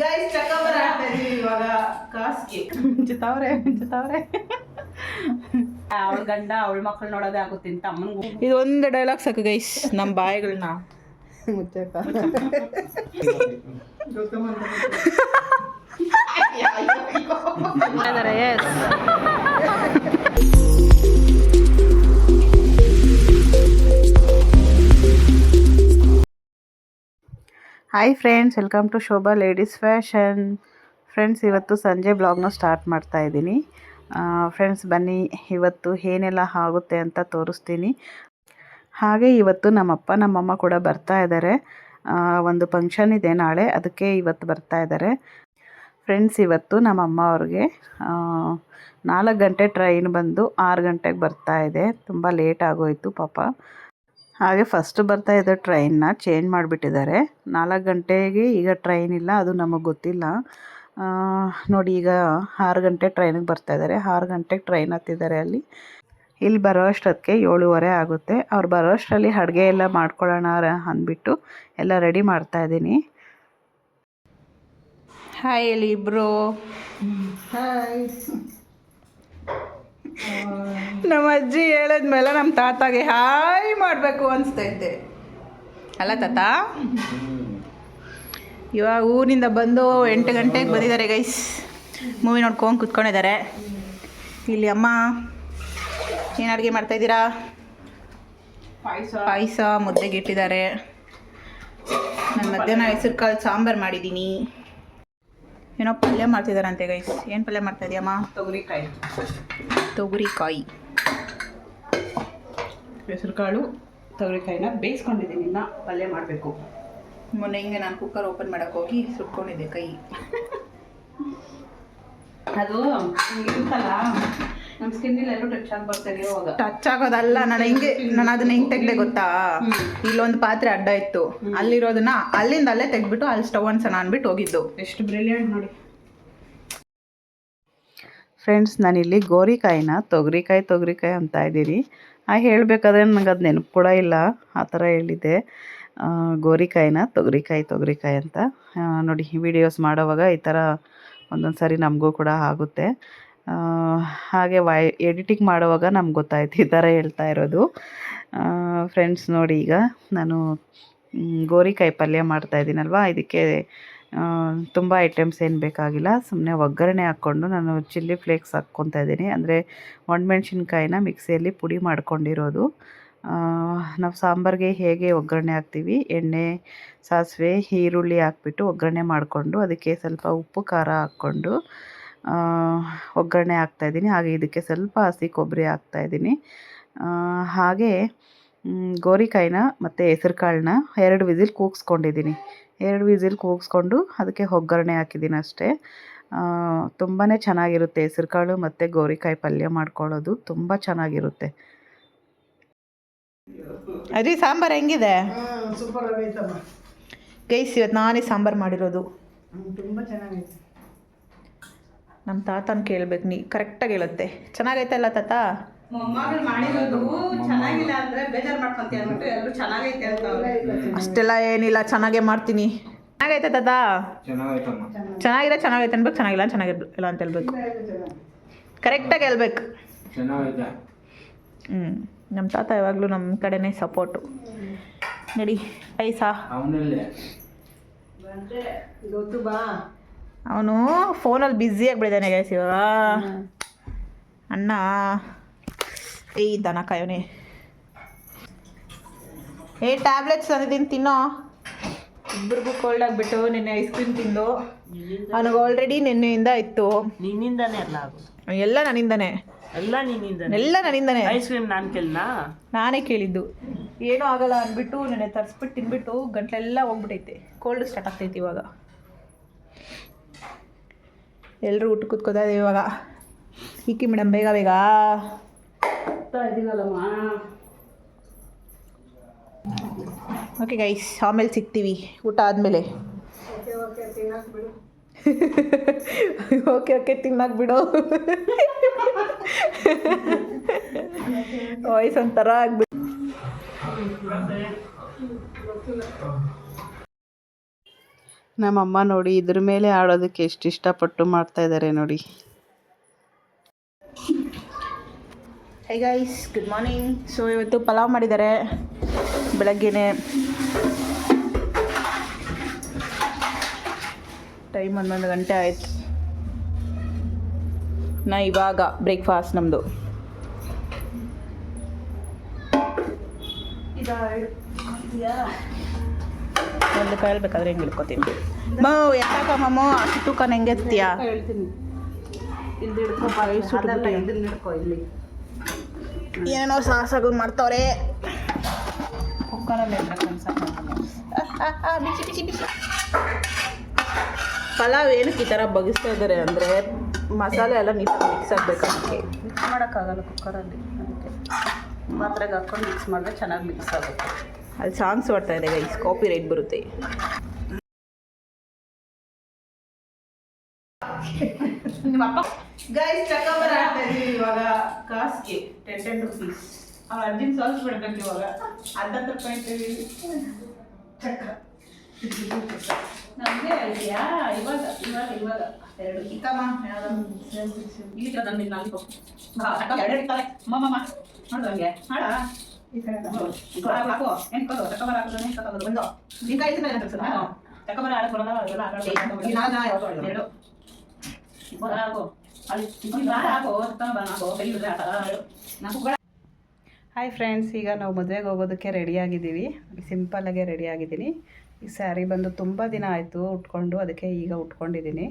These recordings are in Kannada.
ಗೈಸ್ ಚಕ್ಕಬರ ಆಡ್ತಾ ಇದೀವಿ ಇವಾಗ ಕಾಸ್ಗೆ ಮುಂಚುತ್ತವ್ರೆ ಮುಂಚುತ್ತವ್ರೆ ಅವಳ ಗಂಡ ಅವಳ ಮಕ್ಕಳು ನೋಡೋದೇ ಆಗುತ್ತೆ ಅಂತ ಅಮ್ಮನಿಗೂ. ಇದು ಒಂದು ಡೈಲಾಗ್ ಸಾಕು ಗೈಸ್ ನಮ್ಮ ಬಾಯಿಗಳನ್ನ ಮುಚ್ಚಕ್ಕ yes hi friends welcome to Shobha ladies fashion friends ಇವತ್ತು ಸಂಜೆ ಬ್ಲಾಗ್ನ ಸ್ಟಾರ್ಟ್ ಮಾಡ್ತಾ ಇದ್ದೀನಿ. ಫ್ರೆಂಡ್ಸ್ ಬನ್ನಿ, ಇವತ್ತು ಏನೆಲ್ಲ ಆಗುತ್ತೆ ಅಂತ ತೋರಿಸ್ತೀನಿ. ಹಾಗೆ ಇವತ್ತು ನಮ್ಮಪ್ಪ, ನಮ್ಮಮ್ಮ ಕೂಡ ಬರ್ತಾ ಇದ್ದಾರೆ ಒಂದು ಫಂಕ್ಷನ್ ಇದೆ ನಾಳೆ, ಅದಕ್ಕೆ ಇವತ್ತು ಬರ್ತಾ ಇದ್ದಾರೆ ಫ್ರೆಂಡ್ಸ್ ಇವತ್ತು ನಮ್ಮಮ್ಮ ಅವ್ರಿಗೆ ನಾಲ್ಕು ಗಂಟೆ ಟ್ರೈನ್ ಬಂದು ಆರು ಗಂಟೆಗೆ ಬರ್ತಾ ಇದೆ. ತುಂಬ ಲೇಟ್ ಆಗೋಯಿತು ಪಾಪ. ಹಾಗೆ ಫಸ್ಟ್ ಬರ್ತಾ ಇದ್ದ ಟ್ರೈನ್ನ ಚೇಂಜ್ ಮಾಡಿಬಿಟ್ಟಿದ್ದಾರೆ. ನಾಲ್ಕು ಗಂಟೆಗೆ ಈಗ ಟ್ರೈನ್ ಇಲ್ಲ ಅದು ನಮಗೆ ಗೊತ್ತಿಲ್ಲ. ಆ, ನೋಡಿ ಈಗ ಆರು ಗಂಟೆ ಟ್ರೈನಿಗೆ ಬರ್ತಾ ಇದ್ದಾರೆ. ಆರು ಗಂಟೆಗೆ ಟ್ರೈನ್ ಹತ್ತಿದ್ದಾರೆ ಅಲ್ಲಿ. ಇಲ್ಲಿ ಬರೋ ಅಷ್ಟೊತ್ತಿಗೆ ಏಳುವರೆ ಆಗುತ್ತೆ. ಅವ್ರು ಬರೋ ಅಷ್ಟರಲ್ಲಿ ಅಡುಗೆ ಎಲ್ಲ ಮಾಡ್ಕೊಳ್ಳೋಣ ಅಂದ್ಬಿಟ್ಟು ಎಲ್ಲ ರೆಡಿ ಮಾಡ್ತಾ ಇದ್ದೀನಿ. ಹಾಯ್ ಇಲ್ಲಿ ಇಬ್ಬರು ನಮ್ಮ ಅಜ್ಜಿ ಹೇಳಿದ್ಮೇಲೆ ನಮ್ಮ ತಾತಾಗೆ ಹಾಯ್ ಮಾಡಬೇಕು ಅನಿಸ್ತೈತೆ. ಅಲ್ಲ ತಾತ? ಇವಾಗ ಊರಿನಿಂದ ಬಂದು ಎಂಟು ಗಂಟೆಗೆ ಬಂದಿದ್ದಾರೆ ಗೈಸ್ ಮೂವಿ ನೋಡ್ಕೊಂಡು ಕುತ್ಕೊಂಡಿದ್ದಾರೆ. ಇಲ್ಲಿ ಅಮ್ಮ ಏನು ಅಡುಗೆ ಮಾಡ್ತಾಯಿದ್ದೀರಾ ಪಾಯಸ. ಪಾಯಸ ಮುದ್ದೆಗೆ ಇಟ್ಟಿದ್ದಾರೆ. ನಾನು ಮಧ್ಯಾಹ್ನ ಹೆಸರು ಕಾಳು ಸಾಂಬಾರು ಮಾಡಿದ್ದೀನಿ. ಏನೋ ಪಲ್ಯ ಮಾಡ್ತಿದಾರಂತೆ ಗೈಸ್ ಏನು ಪಲ್ಯ ಮಾಡ್ತಾ ಇದೆಯಮ್ಮ? ತೊಗರಿಕಾಯಿ. ತೊಗರಿಕಾಯಿ. ಹೆಸರುಕಾಳು ತೊಗರಿಕಾಯಿನ ಬೇಯಿಸ್ಕೊಂಡಿದ್ದೀನಿ. ಇನ್ನ ಪಲ್ಯ ಮಾಡಬೇಕು. ಮೊನ್ನೆ ಹಿಂಗೆ ನಾನು ಕುಕ್ಕರ್ ಓಪನ್ ಮಾಡಕ್ಕೆ ಹೋಗಿ ಸುಟ್ಕೊಂಡಿದ್ದೆ ಕೈ. ಅದು ಇರುತ್ತಲ್ಲ ನಮ್ಮ ಸ್ಕಿನ್ ಎಲ್ಲೂ ಟಚ್ ಆಗಿ ಬರ್ತಾರೆ ಇವಾಗ. ಟಚ್ ಆಗೋದಲ್ಲ ನಾನು ಹಿಂಗೆ ನಾನು ಅದನ್ನ ಹಿಂಗೆ ತೆಗ್ದೆ ಗೊತ್ತಾ? ಇಲ್ಲೊಂದು ಪಾತ್ರೆ ಅಡ್ಡ ಇತ್ತು. ಅಲ್ಲಿರೋದನ್ನ ಅಲ್ಲಿಂದ ಅಲ್ಲೇ ತೆಗ್ದ್ಬಿಟ್ಟು ಅಲ್ಲಿ ಸ್ಟವ್ ಅನ್ಸೋಣ ಅಂದ್ಬಿಟ್ಟು ಹೋಗಿದ್ದು. ಎಷ್ಟು ಬ್ರಿಲಿಯಂಟ್ ನೋಡಿ. ಫ್ರೆಂಡ್ಸ್ ನಾನಿಲ್ಲಿ ಗೋರಿಕಾಯಿನ ತೊಗರಿಕಾಯಿ ತೊಗರಿಕಾಯಿ ಅಂತ ಇದ್ದೀನಿ ಆ ಹೇಳಬೇಕಾದ್ರೆ ನನಗೆ ಅದು ನೆನಪು ಕೂಡ ಇಲ್ಲ. ಆ ಥರ ಹೇಳಿದ್ದೆ. ಗೋರಿಕಾಯಿನ ತೊಗರಿಕಾಯಿ ತೊಗರಿಕಾಯಿ ಅಂತ. ನೋಡಿ ವಿಡಿಯೋಸ್ ಮಾಡೋವಾಗ ಈ ಥರ ಒಂದೊಂದು ಸಾರಿ ನಮಗೂ ಕೂಡ ಆಗುತ್ತೆ. ಹಾಗೆ ವೈ ಎಡಿಟಿಂಗ್ ಮಾಡುವಾಗ ನಮ್ಗೆ ಗೊತ್ತಾಯ್ತು, ಈ ಥರ ಹೇಳ್ತಾ ಇರೋದು. ಫ್ರೆಂಡ್ಸ್ ನೋಡಿ ಈಗ ನಾನು ಗೋರಿಕಾಯಿ ಪಲ್ಯ ಮಾಡ್ತಾ ಇದ್ದೀನಲ್ವ? ಇದಕ್ಕೆ ತುಂಬ ಐಟಮ್ಸ್ ಏನು ಬೇಕಾಗಿಲ್ಲ. ಸುಮ್ಮನೆ ಒಗ್ಗರಣೆ ಹಾಕ್ಕೊಂಡು ನಾನು ಚಿಲ್ಲಿ ಫ್ಲೇಕ್ಸ್ ಹಾಕ್ಕೊತಾ ಇದ್ದೀನಿ. ಅಂದರೆ ಒಣಮೆಣ್ಸಿನ್ಕಾಯಿನ ಮಿಕ್ಸಿಯಲ್ಲಿ ಪುಡಿ ಮಾಡ್ಕೊಂಡಿರೋದು. ನಾವು ಸಾಂಬಾರಿಗೆ ಹೇಗೆ ಒಗ್ಗರಣೆ ಹಾಕ್ತೀವಿ? ಎಣ್ಣೆ, ಸಾಸಿವೆ, ಈರುಳ್ಳಿ ಹಾಕ್ಬಿಟ್ಟು ಒಗ್ಗರಣೆ ಮಾಡಿಕೊಂಡು, ಅದಕ್ಕೆ ಸ್ವಲ್ಪ ಉಪ್ಪು, ಖಾರ ಹಾಕ್ಕೊಂಡು ಒಗ್ಗರಣೆ ಹಾಕ್ತಾಯಿದ್ದೀನಿ ಹಾಗೆ ಇದಕ್ಕೆ ಸ್ವಲ್ಪ ಹಸಿ ಕೊಬ್ಬರಿ ಹಾಕ್ತಾಯಿದ್ದೀನಿ ಹಾಗೆ ಗೋರಿಕಾಯಿನ ಮತ್ತು ಹೆಸರು ಕಾಳನ್ನ ಎರಡು ವಿಸಿಲ್ ಕೂಗಿಸ್ಕೊಂಡಿದ್ದೀನಿ. ಎರಡು ವಿಸಿಲ್ ಕೂಗಿಸ್ಕೊಂಡು ಅದಕ್ಕೆ ಒಗ್ಗರಣೆ ಹಾಕಿದ್ದೀನಿ ಅಷ್ಟೇ. ತುಂಬಾ ಚೆನ್ನಾಗಿರುತ್ತೆ ಹೆಸರು ಕಾಳು ಮತ್ತು ಗೋರಿಕಾಯಿ ಪಲ್ಯ ಮಾಡ್ಕೊಳ್ಳೋದು. ತುಂಬ ಚೆನ್ನಾಗಿರುತ್ತೆ. ಅರಿ ಸಾಂಬಾರು ಹೆಂಗಿದೆ? ಗೈಸ್ ಇವತ್ತು ನಾನೇ ಸಾಂಬಾರು ಮಾಡಿರೋದು. ತುಂಬ ಚೆನ್ನಾಗೈತೆ. ನಮ್ಮ ತಾತನ ಕೇಳ್ಬೇಕು ನೀ ಕರೆಕ್ಟಾಗಿ ಹೇಳುತ್ತೆ. ಚೆನ್ನಾಗೈತೆ ಅಲ್ಲ ತಾತ? ಮೊಮ್ಮಗಳು ಮಾಡಿರೋದು ಚೆನ್ನಾಗಿಲ್ಲ ಅಂದ್ರೆ ಬೇಜಾರು ಮಾಡ್ಕೊಂತೀಯ ಅಂದ್ಬಿಟ್ಟು ಎಲ್ಲರೂ ಚೆನ್ನಾಗೈತೆ ಅಂತ. ಅಷ್ಟೆಲ್ಲ ಏನಿಲ್ಲ ಚೆನ್ನಾಗೇ ಮಾಡ್ತೀನಿ. ಚೆನ್ನಾಗೈತೆ ತಾತ? ಚೆನ್ನಾಗಿದೆ ಚೆನ್ನಾಗಿರೋ ಚೆನ್ನಾಗೈತೆ ಅನ್ಬೇಕು ಚೆನ್ನಾಗಿಲ್ಲ ಚೆನ್ನಾಗಿಲ್ಲ ಅಂತ ಹೇಳ್ಬೇಕು. ಕರೆಕ್ಟಾಗಿ ಹೇಳ್ಬೇಕು. ಹ್ಞೂ ನಮ್ಮ ತಾತ ಯಾವಾಗಲೂ ನಮ್ಮ ಕಡೆನೇ ಸಪೋರ್ಟು ನಡಿ ಐಸಾ. ಅವನಲ್ಲೇ. ಗೊತ್ತು ಬಾ. ಅವನು ಫೋನಲ್ಲಿ ಬ್ಯುಸಿ ಬಿಡಿದಾನೆ ಗೈಸ್ ಇವಾಗ. ಅಣ್ಣ. ಏ ದನ ಕಾಯೋನೆ. ಏ ಟ್ಯಾಬ್ಲೆಟ್ಸ್ ತಂದಿದ್ದೀನಿ ತಿನ್ನೋ. ಇಬ್ಬರಿಗೂ ಕೋಲ್ಡ್ ಆಗಿಬಿಟ್ಟು ನಿನ್ನೆ ಐಸ್ ಕ್ರೀಮ್ ತಿಂದು. ಅವನಿಗೆ ಆಲ್ರೆಡಿ ನಿನ್ನೆಯಿಂದ ಇತ್ತು. ನಿನ್ನಿಂದಾನೇ ಎಲ್ಲ ಆಗೋದು ಎಲ್ಲ ನನ್ನಿಂದಾನೆ. ಎಲ್ಲ ನಿನ್ನಿಂದಾನೆ. ಎಲ್ಲ ನನ್ನಿಂದನೇ. ಐಸ್ ಕ್ರೀಮ್ ನಾನು ಕೇಳಿನ? ನಾನೇ ಕೇಳಿದ್ದು. ಏನೂ ಆಗಲ್ಲ ಅಂದ್ಬಿಟ್ಟು ನಿನ್ನೆ ತರಿಸ್ಬಿಟ್ಟು ತಿನ್ಬಿಟ್ಟು ಗಂಟ್ಲೆಲ್ಲ ಹೋಗ್ಬಿಟ್ಟೈತೆ ಕೋಲ್ಡ್ ಸ್ಟಾರ್ಟ್ ಆಗ್ತೈತಿ ಇವಾಗ. ಎಲ್ಲರೂ ಊಟ ಇದ್ದೀವಿ ಇವಾಗ. ಈಕಿ ಮೇಡಮ್ ಬೇಗ ಬೇಗ. ಓಕೆ ಗೈಸ್ ಆಮೇಲೆ ಸಿಗ್ತೀವಿ. ಊಟ ಆದಮೇಲೆ. ಓಕೆ ಓಕೆ ತಿನ್ನಕ್ಕೆ ಬಿಡು. ವಾಯ್ಸ್ ಒಂಥರ ಆಗ್ಬಿಟ್ಟು ನಮ್ಮಮ್ಮ ನೋಡಿ ಇದ್ರ ಮೇಲೆ ಆಡೋದಕ್ಕೆ ಎಷ್ಟು ಇಷ್ಟಪಟ್ಟು ಮಾಡ್ತಾ ಇದ್ದಾರೆ ನೋಡಿ. Hi guys good morning so ಇವತ್ತು ಪಲಾವ್ ಮಾಡಿದ್ದಾರೆ ಬೆಳಗ್ಗೆನೆ. ಟೈಮ್ ಹನ್ನೊಂದು ಗಂಟೆ ಆಯಿತು. ನಾ ಇವಾಗ ಬ್ರೇಕ್ಫಾಸ್ಟ್ ನಮ್ಮದು ಒಂದು ಕೇಳ್ಬೇಕಾದ್ರೆ ಬೇಕಾದ್ರೆ ಹೆಂಗೆ ಹಿಡ್ಕೊತೀನಿ? ಮೋ ಎತ್ತಾಕ ಮಮ್ಮೋ ಅಷ್ಟು ತೂಕ ಹೆಂಗೆ ಎತ್ತೀಯಾ? ಏನೇನೋ ಸಾಹಸಗಳು ಮಾಡ್ತಾವ್ರೆ. ಬಿಸಿ ಬಿಸಿ ಬಿಸಿ. ಪಲಾವ್ ಏನಕ್ಕೆ ಈ ಥರ ಬಗಿಸ್ತಾ ಇದ್ದಾರೆ ಅಂದರೆ ಮಸಾಲೆ ಎಲ್ಲ ನೀಟಾಗಿ ಮಿಕ್ಸ್ ಆಗಬೇಕು ಅದಕ್ಕೆ. ಮಿಕ್ಸ್ ಮಾಡೋಕ್ಕಾಗಲ್ಲ ಕುಕ್ಕರಲ್ಲಿ ಅದಕ್ಕೆ. ಪಾತ್ರೆಗೆ ಹಾಕ್ಕೊಂಡು ಮಿಕ್ಸ್ ಮಾಡಿದ್ರೆ ಚೆನ್ನಾಗಿ ಮಿಕ್ಸ್ ಆಗುತ್ತೆ. ಅದು ಸಾಂಗ್ಸ್ ಬರ್ತಾ ಇದೆ ಗೈಸ್ ಕಾಪಿ ರೈಟ್ ಬರುತ್ತೆ. ನಿಮ್ಮ ಅಪ್ಪ ಗೈಸ್ ಚಕ್ಕಬರ ಆಡ್ತಾ ಇದೀವಿ ಇವಾಗ. ಕಾಸ್ಗೆ ಟೆನ್ ಟೆನ್ ರುಪೀಸ್ ಅವ್ರ ಅಜ್ಜಿನ ಸ್ವಲ್ಪ ಬಿಡ್ಬೇಕು ಇವಾಗ. ಹತ್ತತ್ತು ರೂಪಾಯಿ ಇಟ್ಟಿದ್ದೀವಿ ಚಕ್ಕ. ನಮಗೆ ಇದೆಯಾ ಇವಾಗ ಇವಾಗ ಇವಾಗ. ಎರಡು. ಇತ್ತಮ್ಮ ಈ ಅದೆಲ್ಲ ಈ ನಾಲ್ಕು ಎರಡು ಅಲ್ಲಿ ಹಾಯ್ ಫ್ರೆಂಡ್ಸ್ ಈಗ ನಾವು ಮದುವೆಗೆ ಹೋಗೋದಕ್ಕೆ ರೆಡಿಯಾಗಿದ್ದೀವಿ ಸಿಂಪಲ್ಲಾಗೆ ರೆಡಿ ಆಗಿದ್ದೀನಿ. ಈ ಸ್ಯಾರಿ ಬಂದು ತುಂಬ ದಿನ ಆಯಿತು ಉಟ್ಕೊಂಡು, ಅದಕ್ಕೆ ಈಗ ಉಟ್ಕೊಂಡಿದ್ದೀನಿ.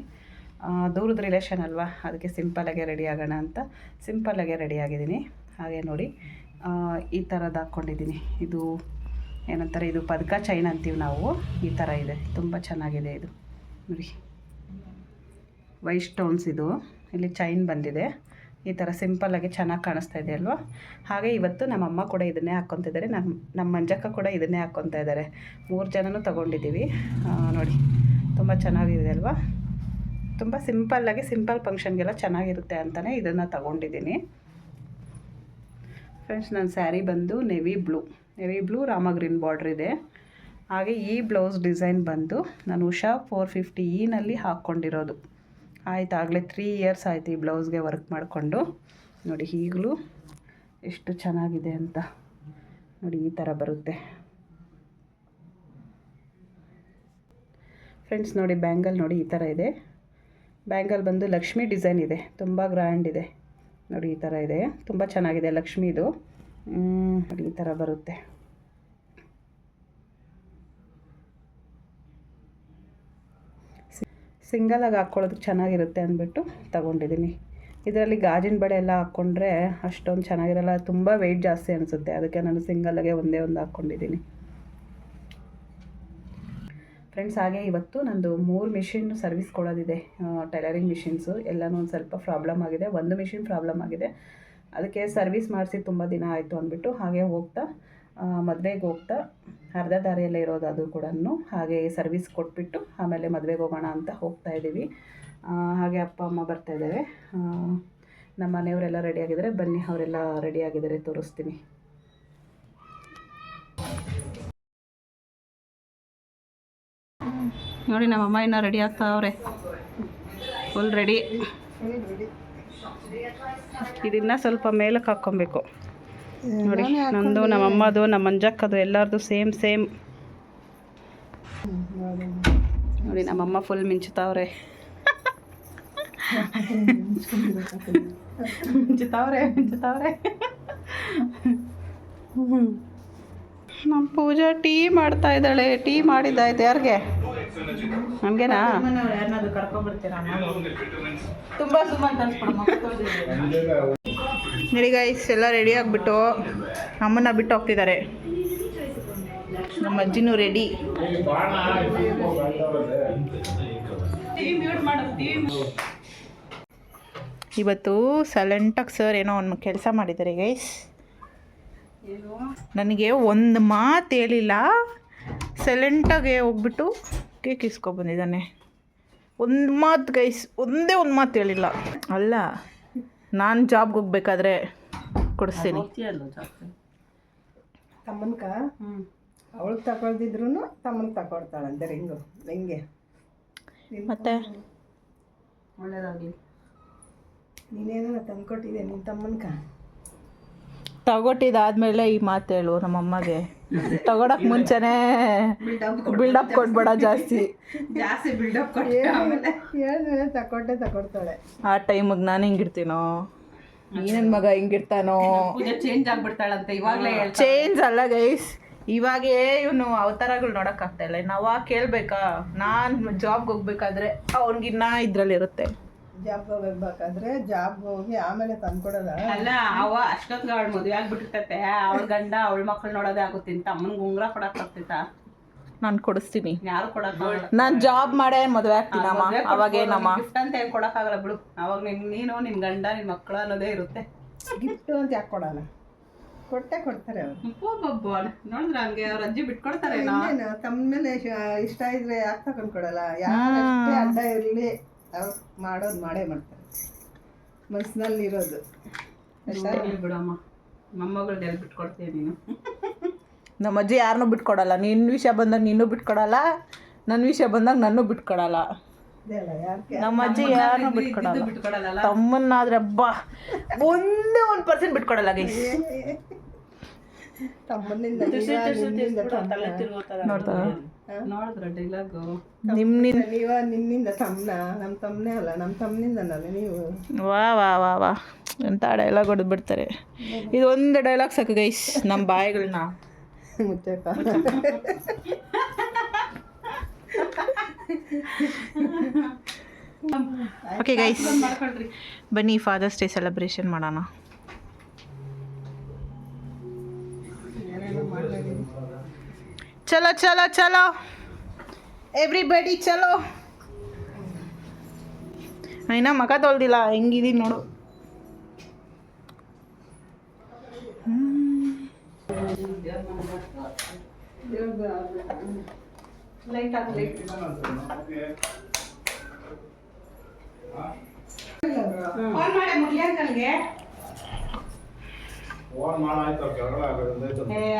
ದೂರದ ರಿಲೇಷನ್ ಅಲ್ವಾ? ಅದಕ್ಕೆ ಸಿಂಪಲ್ಲಾಗೆ ರೆಡಿ ಆಗೋಣ ಅಂತ ಸಿಂಪಲ್ಲಾಗೆ ರೆಡಿ ಆಗಿದ್ದೀನಿ. ಹಾಗೆ ನೋಡಿ. ಈ ಥರದ್ದು ಹಾಕ್ಕೊಂಡಿದ್ದೀನಿ ಇದು ಏನಂತಾರೆ, ಇದು ಪದಕ ಚೈನ್ ಅಂತೀವಿ ನಾವು. ಈ ಥರ ಇದೆ. ತುಂಬ ಚೆನ್ನಾಗಿದೆ ಇದು. ನೋಡಿ. ವೈಟ್ ಸ್ಟೋನ್ಸ್ ಇದು. ಇಲ್ಲಿ ಚೈನ್ ಬಂದಿದೆ. ಈ ಥರ ಸಿಂಪಲ್ಲಾಗಿ ಚೆನ್ನಾಗಿ ಕಾಣಿಸ್ತಾ ಇದೆ ಅಲ್ವಾ? ಹಾಗೆ ಇವತ್ತು ನಮ್ಮ ಅಮ್ಮ ಕೂಡ ಇದನ್ನೇ ಹಾಕ್ಕೊತಿದ್ದಾರೆ. ನಮ್ಮ ನಮ್ಮ ಮಂಜಕ್ಕ ಕೂಡ ಇದನ್ನೇ ಹಾಕ್ಕೊತಾ ಇದ್ದಾರೆ. ಮೂರು ಜನನೂ ತೊಗೊಂಡಿದ್ದೀವಿ. ನೋಡಿ. ತುಂಬ ಚೆನ್ನಾಗಿದೆ ಅಲ್ವಾ? ತುಂಬ ಸಿಂಪಲ್ಲಾಗಿ ಸಿಂಪಲ್ ಫಂಕ್ಷನ್ಗೆಲ್ಲ ಚೆನ್ನಾಗಿರುತ್ತೆ ಅಂತಲೇ ಇದನ್ನು ತಗೊಂಡಿದ್ದೀನಿ. ಫ್ರೆಂಡ್ಸ್, ನನ್ನ ಸ್ಯಾರಿ ಬಂದು navy blue. Navy blue Rama green border ಇದೆ. ಹಾಗೆ ಈ ಬ್ಲೌಸ್ ಡಿಸೈನ್ ಬಂದು ನಾನು ಉಷಾ ಫೋರ್ ಫಿಫ್ಟಿ ಇನಲ್ಲಿ ಹಾಕ್ಕೊಂಡಿರೋದು. ಆಯ್ತು, ಆಗಲೇ ತ್ರೀ ಇಯರ್ಸ್ ಆಯಿತು ಈ ಬ್ಲೌಸ್ಗೆ ವರ್ಕ್ ಮಾಡಿಕೊಂಡು. ನೋಡಿ, ಈಗಲೂ ಎಷ್ಟು ಚೆನ್ನಾಗಿದೆ ಅಂತ. ನೋಡಿ, ಈ ಥರ ಬರುತ್ತೆ. ಫ್ರೆಂಡ್ಸ್, ನೋಡಿ ಬ್ಯಾಂಗಲ್ ನೋಡಿ ಈ ಥರ ಇದೆ. ಬ್ಯಾಂಗಲ್ ಬಂದು ಲಕ್ಷ್ಮಿ ಡಿಸೈನ್ ಇದೆ. ತುಂಬ ಗ್ರ್ಯಾಂಡ್ ಇದೆ. ನೋಡಿ, ಈ ಥರ ಇದೆ. ತುಂಬ ಚೆನ್ನಾಗಿದೆ ಲಕ್ಷ್ಮೀದು ನೋಡಿ, ಈ ಥರ ಬರುತ್ತೆ. ಸಿಂಗಲಾಗಿ ಹಾಕ್ಕೊಳ್ಳೋದಕ್ಕೆ ಚೆನ್ನಾಗಿರುತ್ತೆ ಅಂದ್ಬಿಟ್ಟು ತಗೊಂಡಿದ್ದೀನಿ ಇದರಲ್ಲಿ ಗಾಜಿನ ಬಳೆ ಎಲ್ಲ ಹಾಕ್ಕೊಂಡ್ರೆ ಅಷ್ಟೊಂದು ಚೆನ್ನಾಗಿರಲ್ಲ, ತುಂಬ ವೆಯ್ಟ್ ಜಾಸ್ತಿ ಅನಿಸುತ್ತೆ. ಅದಕ್ಕೆ ನಾನು ಸಿಂಗಲಾಗೆ ಒಂದೇ ಒಂದು ಹಾಕ್ಕೊಂಡಿದ್ದೀನಿ ಫ್ರೆಂಡ್ಸ್, ಹಾಗೆ ಇವತ್ತು ನಂದು ಮೂರು ಮಿಷಿನ್ ಸರ್ವಿಸ್ ಕೊಡೋದಿದೆ. ಟೈಲರಿಂಗ್ ಮಿಷಿನ್ಸು ಎಲ್ಲನೂ ಒಂದು ಸ್ವಲ್ಪ ಪ್ರಾಬ್ಲಮ್ ಆಗಿದೆ. ಒಂದು ಮಿಷಿನ್ ಪ್ರಾಬ್ಲಮ್ ಆಗಿದೆ. ಅದಕ್ಕೆ ಸರ್ವಿಸ್ ಮಾಡಿಸಿ ತುಂಬ ದಿನ ಆಯಿತು ಅಂದ್ಬಿಟ್ಟು ಹಾಗೆ ಹೋಗ್ತಾ ಮದುವೆಗೆ ಹೋಗ್ತಾ, ಅರ್ಧ ದಾರಿಯಲ್ಲೇ ಇರೋದು ಅದು ಕೂಡ ಹಾಗೆ ಸರ್ವಿಸ್ ಕೊಟ್ಬಿಟ್ಟು ಆಮೇಲೆ ಮದುವೆಗೆ ಹೋಗೋಣ ಅಂತ ಹೋಗ್ತಾ ಇದ್ದೀವಿ. ಹಾಗೆ ಅಪ್ಪ, ಅಮ್ಮ ಬರ್ತಾ ಇದ್ದಾರೆ. ನಮ್ಮ ಮನೆಯವರೆಲ್ಲ ರೆಡಿಯಾಗಿದ್ದಾರೆ ಬನ್ನಿ, ಅವರೆಲ್ಲ ರೆಡಿಯಾಗಿದ್ದಾರೆ ತೋರಿಸ್ತೀನಿ. ನೋಡಿ ನಮ್ಮಮ್ಮ ಇನ್ನೂ ರೆಡಿ ಆಗ್ತಾವ್ರೆ. ಫುಲ್ ರೆಡಿ ಇದನ್ನ ಸ್ವಲ್ಪ ಮೇಲಕ್ಕೆ ಹಾಕ್ಕೊಬೇಕು. ನೋಡಿ ನಂದು ನಮ್ಮಮ್ಮದು ನಮ್ಮ ಅಂಜಕ್ಕದು ಎಲ್ಲರದು ಸೇಮ್ ಸೇಮ್. ನೋಡಿ ನಮ್ಮಮ್ಮ ಫುಲ್ ಮಿಂಚುತ್ತಾವ್ರೆ. ಮಿಂಚುತ್ತಾವ್ರೆ ಮಿಂಚುತ್ತಾವ್ರೆ. ನಮ್ಮ ಪೂಜಾ ಟೀ ಮಾಡ್ತಾ ಇದ್ದಾಳೆ. ಟೀ ಮಾಡಿದ್ದಾಯ್ತು ಯಾರಿಗೆ? ನಮಗೇನಾ? ತುಂಬ ನೋಡಿ ಗೈಸ್ ಎಲ್ಲ ರೆಡಿ ಆಗಿಬಿಟ್ಟು ಅಮ್ಮನ ಬಿಟ್ಟು ಹೋಗ್ತಿದ್ದಾರೆ. ನಮ್ಮ ಅಜ್ಜಿನೂ ರೆಡಿ ಇವತ್ತು ಸೈಲೆಂಟಾಗಿ ಸರ್ ಏನೋ ಒಂದು ಕೆಲಸ ಮಾಡಿದ್ದಾರೆ ಗೈಸ್ ನನಗೆ ಒಂದು ಮಾತು ಹೇಳಿಲ್ಲ. ಸೈಲೆಂಟಾಗಿ ಹೋಗ್ಬಿಟ್ಟು ಕೇಕ್ ಇಸ್ಕೊಬಂದಿದ್ದಾನೆ ಒಂದು ಮಾತು ಗೈಸ್ ಒಂದೇ ಒಂದು ಮಾತು ಹೇಳಿಲ್ಲ. ಅಲ್ಲ ನಾನು ಜಾಬ್ಗೆ ಹೋಗ್ಬೇಕಾದ್ರೆ ಕೊಡಿಸ್ತೀನಿ. ತಮ್ಮನ್ಕ? ಅವಳು ತಗೊಳ್ದಿದ್ರು ತಮ್ಮನ್ ತಗೊಳ್ತಾಳಂತೆ ರಿಂಗು. ಹಿಂಗೆ ಮತ್ತೆ? ಒಳ್ಳೇದಾಗಲಿ. ನೀನೇನೋ ತಂದ್ಕೊಟ್ಟಿದ್ದೆ ನಿನ್ನ ತಮ್ಮನ್ಕ? ತಗೊಟ್ಟಿದ್ದಾದ್ಮೇಲೆ ಈ ಮಾತು ಹೇಳು ನಮ್ಮಮ್ಮಗೆ. ತಗೊಳಕ್ ಮುಂಚೆನೆ ಬಿಲ್ಡಪ್ ಕೊಡ್ಬೇಡ ಜಾಸ್ತಿ. ಜಾಸ್ತಿ ಬಿಲ್ಡಪ್ ಹೇಳಿದ್ರೆ ತಕೊಟ್ಟೆ ತಕೊಡ್ತಾಳೆ. ಆ ಟೈಮಿಗೆ ನಾನು ಹಿಂಗಿರ್ತೀನೋ? ನೀನನ್ ಮಗ ಹಿಂಗಿರ್ತಾನೋ? ಪೂಜೆ ಚೇಂಜ್ ಆಗ್ಬಿಡ್ತಾಳಂತೆ ಇವಾಗಲೇ ಚೇಂಜ್ ಅಲ್ಲ ಗೈಸ್ ಇವಾಗೇ ಇವನು ಅವತಾರಗಳು ನೋಡಕ್ ಆಗ್ತಾ ಇಲ್ಲ. ನಾವಾ ಕೇಳ್ಬೇಕಾ? ನಾನ್ ಜಾಬ್ಗೆ ಹೋಗ್ಬೇಕಾದ್ರೆ ಅವ್ನಿಗಿನ್ನ ಇದ್ರಲ್ಲಿರುತ್ತೆ. ಜಾಬ್ ಹೋಗ್ಬೇಕಾದ್ರೆ ಜಾಬ್ ಹೋಗಿ ಆಮೇಲೆ ತಂದ್ಕೊಡಲ್ಲ. ಅಲ್ಲ ಅವ ಅಷ್ಟೊತ್ತಿಗೆ ಅವಳು ಮದುವೆ ಆಗ್ಬಿಟ್ಟಿರ್ತೈತೆ. ಅವಳ ಗಂಡ ಅವಳ ಮಕ್ಳು ನೋಡೋದೇ ಆಗುತ್ತೆ ಅಂತ ಅಮ್ಮನಿಗೆ ಉಂಗ್ರ ಕೊಡಕ್ ಬರ್ತಿತ್ತ ನಾನು ಕೊಡಿಸ್ತೀನಿ. ಯಾರು ಕೊಡಕ್ ನಾನ್ ಜಾಬ್ ಮಾಡೇ ಮದುವೆ ಆಗ್ತೀನಮ್ಮ ಅವಾಗೇನಮ್ಮ ಗಿಫ್ಟ್ ಅಂತ ಏನು ಕೊಡಕ್ ಆಗಲ್ಲ ಬಿಡು. ಅವಾಗ ನಿನ್ ನೀನು ನಿನ್ ಗಂಡ ನಿನ್ ಮಕ್ಕಳು ಅನ್ನೋದೇ ಇರುತ್ತೆ. ಗಿಫ್ಟ್ ಅಂತ ಯಾಕೆ ಕೊಡಲ್ಲ? ಕೊಟ್ಟೆ ಕೊಡ್ತಾರೆ ಅವರು. ಒಬ್ಬೊಬ್ಬ ನೋಡಿದ್ರ ಹಂಗೆ ಅವ್ರ ಅಜ್ಜಿ ಬಿಟ್ಕೊಡ್ತಾರೆ ತಮ್ಮ ಮೇಲೆ ಇಷ್ಟ ಇದ್ರೆ ಯಾಕೆ ತಗೊಂಡ್ ಕೊಡಲ್ಲ? ಯಾರಷ್ಟೇ ಅಡ್ಡ ಇರಲಿ. ಅವ್ರು ಮಾಡೋದು ಮಾಡೇ ಮಾಡ್ತಾರೆ. ಮನಸ್ಸಿನಲ್ಲಿ ಇರೋದು ಬಿಡಮ್ಮ ನೀನು? ನಮ್ಮ ಅಜ್ಜಿ ಯಾರನ್ನು ಬಿಟ್ಕೊಡಲ್ಲ. ನಿನ್ನ ವಿಷಯ ಬಂದಾಗ ನೀನು ಬಿಟ್ಕೊಡಲ್ಲ ನನ್ನ ವಿಷಯ ಬಂದಾಗ ನನ್ನೂ ಬಿಟ್ಕೊಡಲ್ಲ. ನಮ್ಮ ಅಜ್ಜಿ ಯಾರನ್ನೂ ಬಿಟ್ಕೊಡಲ್ಲ. ತಮ್ಮನ್ನಾದ್ರೆ ಹಬ್ಬ ಒಂದೇ ಒಂದು ಪರ್ಸೆಂಟ್ ಬಿಟ್ಕೊಡಲ್ಲ ಗೈಸ್ ತಮ್ಮನಿಂದ ನೀವ ನಿನ್ನಿಂದ ತಮ್ಮನ ನೋಡ್ತಾ? ನೋಡಿದ್ರ ಡೈಲಾಗು ನಿಮ್ ನಿನ್ ನೀವ ನಿನ್ನಿಂದ ತಮ್ಮನ? ನಮ್ಮ ತಮ್ಮನೇ ಅಲ್ಲ ನಮ್ಮ ತಮ್ಮನಿಂದನಲ್ಲ ನೀವು? ವಾ ವಾ ವಾ ವಾ. ಎಂಥ ಡೈಲಾಗ್ ಹೊಡೆದು ಬಿಡ್ತಾರೆ. ಇದು ಒಂದು ಡೈಲಾಗ್ ಸಾಕು ಗೈಸ್ ನಮ್ಮ ಬಾಯಿಗಳನ್ನ ಮುಚ್ಚಪ್ಪ. ಓಕೆ ಗೈಸ್ ಬನ್ನಿ ಫಾದರ್ಸ್ ಡೇ ಸೆಲೆಬ್ರೇಷನ್ ಮಾಡೋಣ. ಚಲೋ ಚಲೋ ಚಲೋ ಎವ್ರಿಬಡಿ ಚಲೋ ಇನ್ನ ಮಗ ತೊಳ್ದಿಲ್ಲ ಹೆಂಗಿದೀನಿ ನೋಡು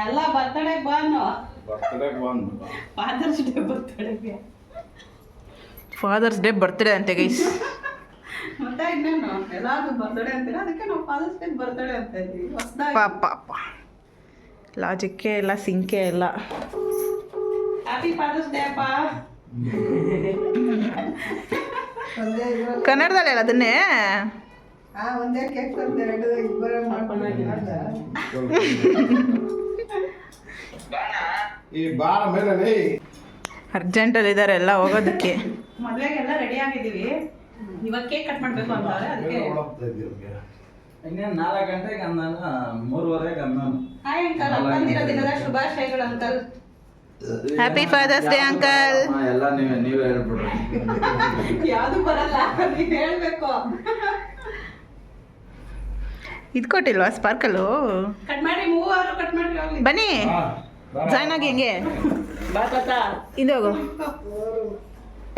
ಅಲ್ಲ ಬರ್ತಡೇ ಬಾನು ಬಂದು ಫಾದರ್ಸ್ ಡೇ ಬರ್ತಡೇಗೆ ಫಾದರ್ಸ್ ಡೇ ಬರ್ತ್ಡೇ ಅಂತೆ ಗೈಸ್ ಮತ್ತೆ ಇನ್ನೇನು? ಎಲ್ಲಾರ್ದು ಬರ್ತಡೇ ಅಂತೀರ? ಅದಕ್ಕೆ ನಾವು ಫಾದರ್ಸ್ ಡೇ ಬರ್ತಡೇ ಅಂತ ಇದ್ದೀವಿ. ಹೊಸದಾಗಿ. ಪಾಪ ಲಾಜಿಕ್ಕೆ ಇಲ್ಲ ಸಿಂಕೆ ಇಲ್ಲ. ಹ್ಯಾಪಿ ಫಾದರ್ಸ್ ಡೇ ಅಪ್ಪ. ಕನ್ನಡದಲ್ಲಿ ಹೇಳ ಅದನ್ನೇ? ಆ ಒಂದೇ ಕೇಕ್ ತಂದು ಎರಡು ಇಬ್ಬರ ಮಾಡ್ಕೊಂಡು ಈ ಬಾರ ಮೇಲೆ. ಅರ್ಜೆಂಟಲ್ಲಿ ಇದ್ದಾರೆ ಎಲ್ಲ ಹೋಗೋದಕ್ಕೆ. ಮದ್ವೆಗೆಲ್ಲ ರೆಡಿ ಆಗಿದ್ದೀವಿ. ಇವಾಗ ಕೇಕ್ ಕಟ್ ಮಾಡ್ಬೇಕು ಅಂತಾರೆ ಅದಕ್ಕೆ. ಇನ್ನೇನು ನಾಲ್ಕು ಗಂಟೆಗೆ ಅಂದಾನ ಮೂರುವರೆಗೆ ಅಂದಾನ ಹಾಯ್ ಅಂಕಲ್ ಅಪ್ಪಂದಿರೋ ದಿನದ ಶುಭಾಶಯಗಳು uncle happy father's day uncle ಎಲ್ಲ ನೀವೇ ನೀವೇ ಹೇಳ್ಬಿಡ್ರಿ. ಯಾವುದು ಬರಲ್ಲ ನೀವ್ ಹೇಳಬೇಕು. ಇದು ಕೊಟ್ಟಿಲ್ವಾ ಸ್ಪಾರ್ಕಲು ಕಟ್ ಮಾಡಿ ಮೂವರು ಕಟ್ ಮಾಡಿ ಬನ್ನಿ. ಜಾಯ್ನ್ ಆಗಿ ಹೆಂಗೆ. ಇದು ಹೋಗು.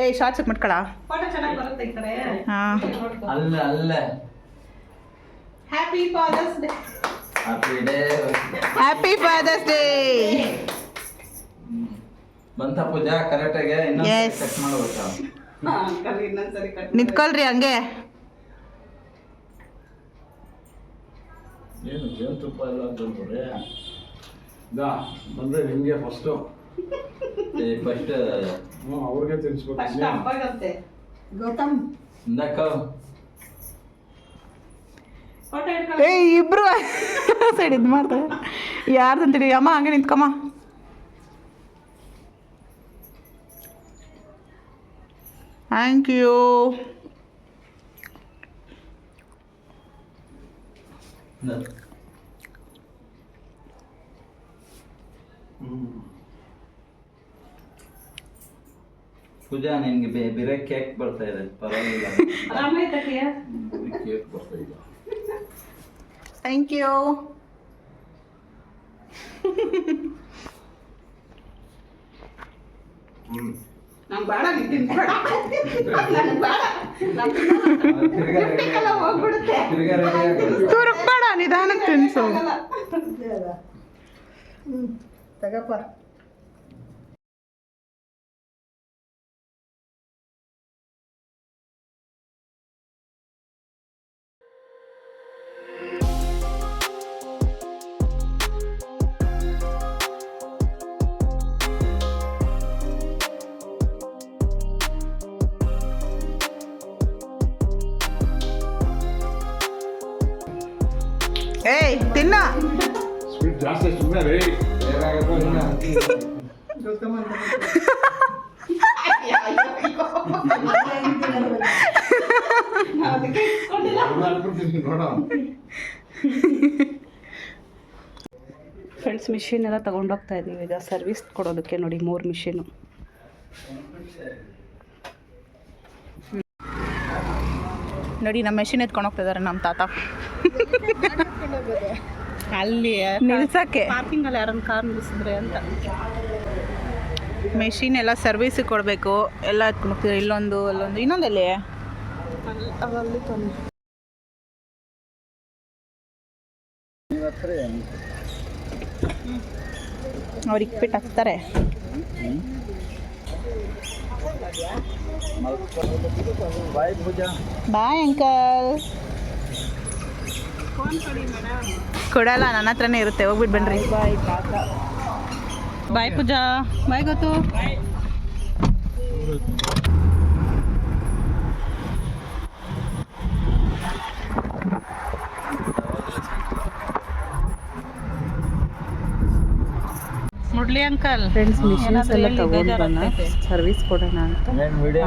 ಏಯ್ ಸೆಟ್ ಮಾಡ್ಕೊಳ ಫೋಟೋ ಚೆನ್ನಾಗಿ ಬರುತ್ತೆ ಈ ಕಡೆ. ಹಾಂ. ಅಲ್ಲೇ ಅಲ್ಲೇ. Happy father's day happy father's day ಬಂತ ಪೂಜಾ ಕರೆಕ್ಟಾಗೆ ನಿಂತ್ಕೊಳ್ರಿ ಹಂಗೆ. ಏನು ಜೇನುತುಪ್ಪ ಎಲ್ಲ ತಂದ್ರಿ ದಾ ಬಂದ್ರೆ ನಿಮಗೆ ಫಸ್ಟು ಫಸ್ಟ್ ಹ್ಞೂ ಅವ್ರಿಗೆ ಫಸ್ಟ್ ಹಬ್ಬಗಂತೆ. ಗೌತಮ್. ಇಂದಕ್ಕ ಫೋಟೋ ಹಿಡ್ಕೊಂಡು ಏಯ್ ಇಬ್ರು ಸೈಡ್ ಇದು ಮಾಡ್ತಾರೆ ಯಾರ್ದಂತ ಅಂತೀರಿ ಅಮ್ಮ ಹಂಗೆ ನಿಂತ್ಕಮ್ಮ. ಥ್ಯಾಂಕ್ ಯು ಪೂಜಾ ನಿನ್ಗೆ ಬೇರೆ ಕೇಕ್ ಬರ್ತಾ ಇದೆ. ಪರವಾಗಿಲ್ಲ. ಕೇಕ್ ಬರ್ತಾ ಇದೆ. ಥ್ಯಾಂಕ್ ಯು ನಂಗೆ ಬೇಡ ನಂಗೆ ನಂಗ್ ಹೋಗ್ಬಿಡುತ್ತೆ. ನಿಧಾನಕ್ಕೆ ತಿನ್ಸು. ಹ್ಞೂ ತಗಪ್ಪ ಏಯ್ ತಿನ್ನ ಸ್ವೀಟ್ ಜಾಸ್ತಿ ಸುಮ್ಮನೆ ಫ್ರೆಂಡ್ಸ್ ಮಿಷಿನ್ ಎಲ್ಲ ತಗೊಂಡೋಗ್ತಾ ಇದ್ದೀವಿ ಈಗ ಸರ್ವಿಸ್ ಕೊಡೋದಕ್ಕೆ ನೋಡಿ, ಮೂರು ಮಿಷಿನು ನೋಡಿ ನಮ್ಮ ಮೆಷಿನ್ ಎತ್ಕೊಂಡು ಹೋಗ್ತಾ ಇದ್ದಾರೆ ನಮ್ಮ ತಾತ. ಅಲ್ಲಿ ನಿಲ್ಸಕ್ಕೆ. ಪಾರ್ಕಿಂಗಲ್ಲಿ ಯಾರನ್ನ ಕಾರ್ ನಿಲ್ಸಿದ್ರೆ ಅಂತ. ಮೆಷಿನ್ ಎಲ್ಲ ಸರ್ವಿಸ್ ಕೊಡಬೇಕು. ಎಲ್ಲ ಎತ್ಕೊಂಡು ಇಲ್ಲೊಂದು ಅಲ್ಲೊಂದು ಇನ್ನೊಂದಲ್ಲಿ? ಅಲ್ಲಿ ಅವ್ರು ಇಕ್ಬಿಟ್ಟು ಹಾಕ್ತಾರೆ. ಬಾಯ್ ಅಂಕಲ್ ಕೊಡಲ್ಲ ನನ್ನ ಹತ್ರನೇ ಇರುತ್ತೆ ಹೋಗ್ಬಿಟ್ಟು ಬನ್ರಿ. ಬಾಯ್ ಪೂಜಾ. ಬಾಯ್ ಗೊತ್ತು. ಮುಡ್ಲಿ ಅಂಕಲ್. ಫ್ರೆಂಡ್ಸ್ ಮಿಷನ್ಸ್ ಎಲ್ಲ ತಗೊಂಡು ಬನ್ನ. ಸರ್ವಿಸ್ ಕೊಡೋಣ ಅಂತ.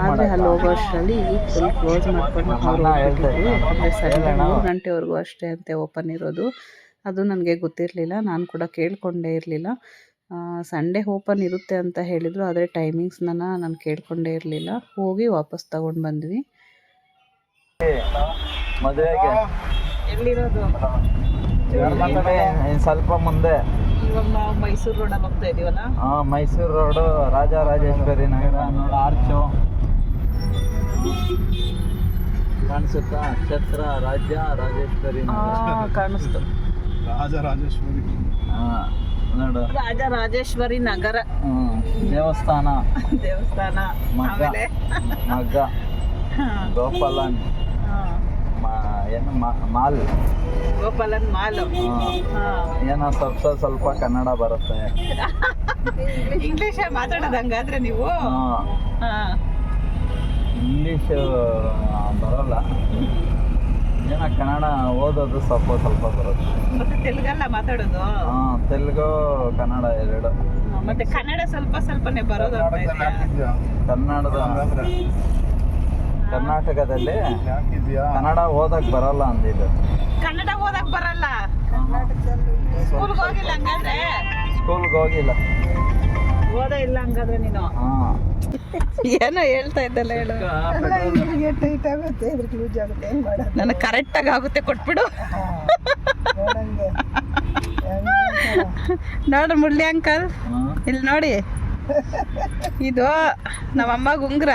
ಆದ್ರೆ ಅಲ್ಲಿ ಹೋಗೋ ಅಷ್ಟರಲ್ಲಿ ಫುಲ್ ಕ್ಲೋಸ್ ಮಾಡ್ಕೊಂಡು ಅವ್ರು ಹೋಗ್ಬಿಟ್ಟಿದ್ರು. ಯಾಕಂದರೆ ಸಂಜೆ ಮೂರು ಗಂಟೆವರೆಗೂ ಅಷ್ಟೇ ಅಂತೆ ಓಪನ್ ಇರೋದು. ಅದು ನನಗೆ ಗೊತ್ತಿರಲಿಲ್ಲ ನಾನು ಕೂಡ ಕೇಳ್ಕೊಂಡೇ ಇರಲಿಲ್ಲ. ಸಂಡೇ ಓಪನ್ ಇರುತ್ತೆ ಅಂತ ಹೇಳಿದರು ಆದರೆ ಟೈಮಿಂಗ್ಸ್ನ ನಾನು ಕೇಳ್ಕೊಂಡೇ ಇರಲಿಲ್ಲ. ಹೋಗಿ ವಾಪಸ್ ತಗೊಂಡು ಬಂದ್ವಿ. ಮದುವೆಗೆ? ಎಲ್ಲಿರೋದು? ಸ್ವಲ್ಪ ಮುಂದೆ. ಇವಾಗ ನಾವು ಮೈಸೂರು ರೋಡಲ್ಲಿ ಹೋಗ್ತಾ ಇದೀವಲ್ಲ? ಹಾ ಮೈಸೂರು ರೋಡು ರಾಜರಾಜೇಶ್ವರಿ ನಗರ ನೋಡು ಆರ್ಚು. ಕಾಣಿಸುತ್ತಾ? ಛತ್ರ ರಾಜ್ಯ ರಾಜೇಶ್ವರಿ ನಗರ. ಕಾಣಿಸ್ತು. ರಾಜರಾಜೇಶ್ವರಿ. ಹಾ ನೋಡು. ರಾಜ ರಾಜೇಶ್ವರಿ ನಗರ. ಹ್ಮ್ ದೇವಸ್ಥಾನ. ದೇವಸ್ಥಾನ. ಮಗ್ಗ. ಗೋಪಾಲನ್. ಏನು ಮಾ- ಮಾಲ್. ಗೋಪಾಲನ್ ಮಾಲ್. ಹಾ. ಏನೋ ಸ್ವಲ್ಪ ಸ್ವಲ್ಪ ಕನ್ನಡ ಬರುತ್ತೆ. ಇಂಗ್ಲಿಷ್ ಮಾತಾಡೋದು ಹಂಗಾದ್ರೆ ನೀವು? ಇಂಗ್ಲಿಷ್ ಬರಲ್ಲ ಬರೋಲ್ಲ. ಏನೋ ಕನ್ನಡ ಓದೋದು ಸ್ವಲ್ಪ ಸ್ವಲ್ಪ ಬರುತ್ತೆ. ಮತ್ತೆ ತೆಲುಗಲ್ಲ ಮಾತಾಡೋದು? ಹಾ ತೆಲುಗು ಕನ್ನಡ ಎರಡು. ಮತ್ತೆ ಕನ್ನಡ ಸ್ವಲ್ಪ ಸ್ವಲ್ಪನೇ ಬರೋದು? ಕನ್ನಡದ ಕರ್ನಾಟಕದಲ್ಲಿ ಯಾಕಿದ್ಯಾ? ಕನ್ನಡ ಓದಕ್ ಬರಲ್ಲ ಅಂದಿದ್ದು. ಕನ್ನಡ ಓದಕ್ ಬರಲ್ಲ. ಸ್ಕೂಲ್ಗೆ ಹೋಗಿಲ್ಲ ಹಂಗಾದ್ರೆ? ಸ್ಕೂಲ್ಗೆ ಹೋಗಿಲ್ಲ. ಓದ ಇಲ್ಲ ಹಂಗಾದ್ರೆ ನೀನು? ಹಾ. ಏನೋ ಹೇಳ್ತಾ ಇದ್ದಲ್ಲ ಹೇಳು. ಟೈಟ್ ಆಗುತ್ತೆ ಇದ್ರಿಗೆ ಲೂಸ್ ಆಗುತ್ತೆ ಏನು ಮಾಡೋದು? ನನಗೆ ಕರೆಕ್ಟಾಗಿ ಆಗುತ್ತೆ ಕೊಟ್ಬಿಡು. ನೋಡ್ರಿ ಮುಳ್ಳಿ ಅಂಕಲ್ ಇಲ್ಲಿ ನೋಡಿ. ಇದು ನಮ್ಮಮ್ಮಗ ಉಂಗ್ರ